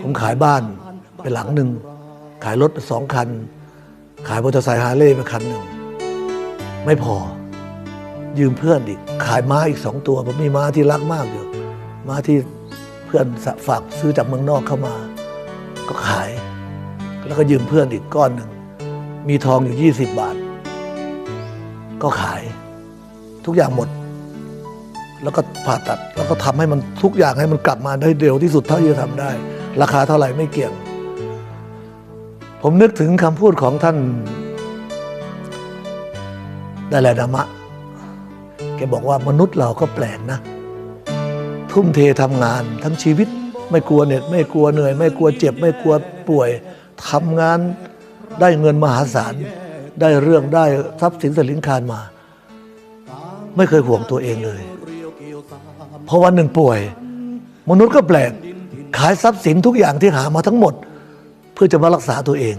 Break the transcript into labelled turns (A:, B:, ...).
A: ผมขายบ้านไปหลังหนึ่ง ขายรถไปสองคัน ขายมอเตอร์ไซค์ฮาร์เลย์ไปคันหนึ่ง ไม่พอ ยืมเพื่อนอีก ขายม้าอีกสองตัว ผมมีม้าที่รักมากอยู่ ม้าที่เพื่อนฝากซื้อจากเมืองนอกเข้ามา ก็ขาย แล้วก็ยืมเพื่อนอีกก้อนหนึ่ง มีทองอยู่ 20 บาท ก็ขาย ทุกอย่างหมดแล้วก็ผ่าตัดแล้วก็ทำให้มันทุกอย่างให้มันกลับมาได้เร็วที่สุดเท่าที่จะทำได้ ราคาเท่าไหร่ไม่เกี่ยง ผมนึกถึงคำพูดของท่านดาลายดามะ แกบอกว่ามนุษย์เราก็แปลกนะ ทุ่มเททำงานทั้งชีวิตไม่กลัวเหน็ด ไม่กลัวเหนื่อย ไม่กลัวเจ็บ ไม่กลัวป่วยทำงานได้เงินมหาศาล ได้เรื่องได้ทรัพย์สินสลิงคารมา ไม่เคยห่วงตัวเองเลย เพราะวันหนึ่งป่วย มนุษย์ก็แปลก ขายทรัพย์สินทุกอย่างที่หามาทั้งหมด เพื่อจะมารักษาตัวเอง